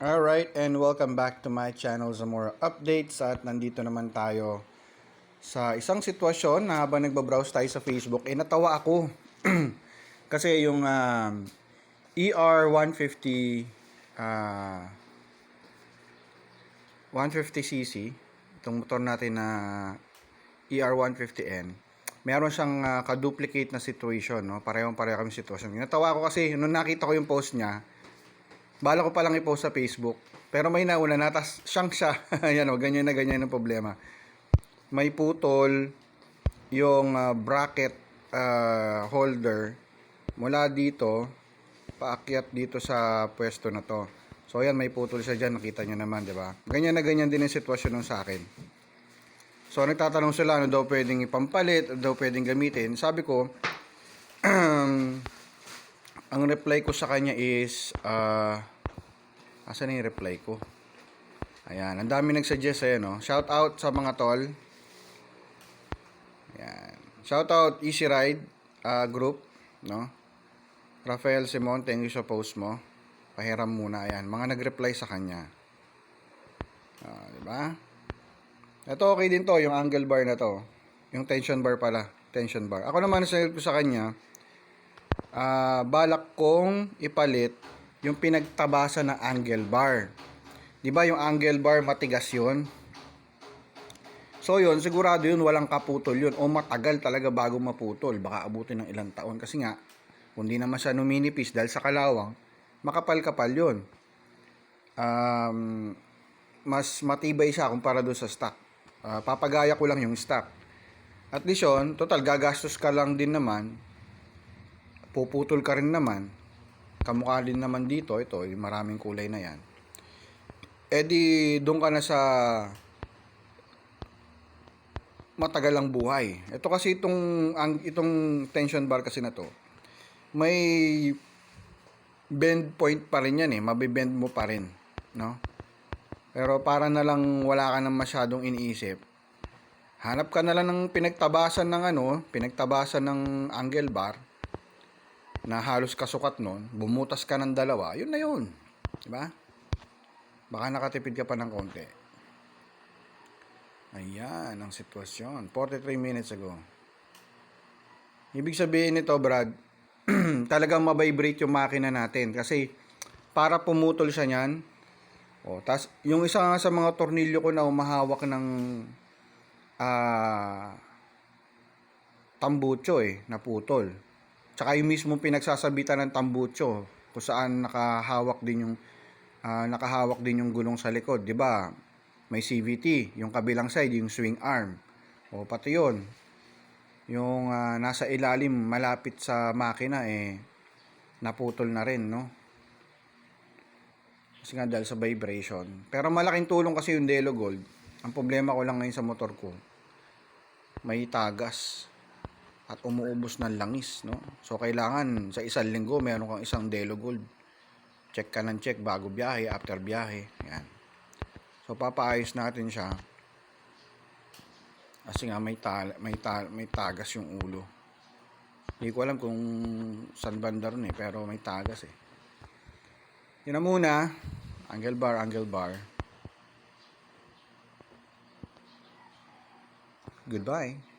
Alright, and welcome back to my channel sa more updates at nandito naman tayo sa isang sitwasyon na habang nagbabrowse tayo sa Facebook, eh natawa ako. Kasi yung um, ER150 uh, 150cc, itong motor natin na ER150N, meron siyang uh, ka-duplicate na situation, no? Parehong pareho kami sitwasyon. Natawa ako kasi nung nakita ko yung post niya, Bala ko palang i-post sa Facebook. Pero may nauna na, tas siyang siya. Ayan o, ganyan na ganyan ang problema. May putol yung ah, bracket ah, holder mula dito paakyat dito sa pwesto na to. So ayan, may putol siya dyan. Nakita nyo naman, di ba? Ganyan na ganyan din ang sitwasyon nung sa akin. So nagtatanong sila ano daw pwedeng ipampalit, ano daw pwedeng gamitin. Sabi ko, ang reply ko sa kanya is, ah, asan na yung reply ko? Ayan, ang dami nagsuggest ayan, no? Shout out sa mga tol. Ayan. Shout out Easy Ride ah, group, no? Rafael Simon, thank you sa post mo. Pahiram muna, ayan. Mga nag-reply sa kanya. Ah, di ba? Ito okay din to, yung angle bar na to. Yung tension bar pala, tension bar. Ako naman sa ko sa kanya, ah balak kong ipalit yung pinagtabasa ng angle bar. 'Di ba yung angle bar matigas 'yun? So yun, sigurado yun walang kaputol yun o matagal talaga bago maputol. Baka abutin ng ilang taon kasi nga kung di naman siya numinipis dahil sa kalawang, makapal-kapal yun. Um, mas matibay siya kumpara doon sa stock. Ah, papagaya ko lang yung stock. At least yun, total gagastos ka lang din naman puputol ka rin naman, kamukha din naman dito, ito, yung maraming kulay na yan. E di, doon ka na sa matagal ang buhay. Ito kasi itong, ang, itong tension bar kasi na to, may bend point pa rin yan eh, mabibend mo pa rin, no? Pero para na lang wala ka nang masyadong iniisip, hanap ka na lang ng pinagtabasan ng ano, pinagtabasan ng angle bar, na halos kasukat nun, bumutas ka ng dalawa, yun na yun. Diba? Baka nakatipid ka pa ng konti. Ayan, ang sitwasyon. 43 minutes ago. Ibig sabihin nito, Brad, talagang mabibrate yung makina natin. Kasi, para pumutol siya niyan, o, tas, yung isa nga sa mga tornilyo ko na umahawak ng ah tambucho eh, naputol. Tsaka yung mismo pinagsasabitan ng tambucho kung saan nakahawak din yung ah, nakahawak din yung gulong sa likod, 'di ba? May CVT, yung kabilang side yung swing arm. O pati 'yon. Yung ah, nasa ilalim malapit sa makina eh naputol na rin, no? Kasi nga dahil sa vibration. Pero malaking tulong kasi yung Delo Gold. Ang problema ko lang ngayon sa motor ko, may tagas at umuubos ng langis, no? So, kailangan sa isang linggo, meron kang isang Delo Gold. Check ka ng check bago biyahe, after biyahe. Yan. So, papaayos natin siya. Kasi nga may, ta- may, ta- may tagas yung ulo. Hindi ko alam kung saan banda ron eh, pero may tagas eh. Yun na muna. Angle bar, angle bar. Goodbye.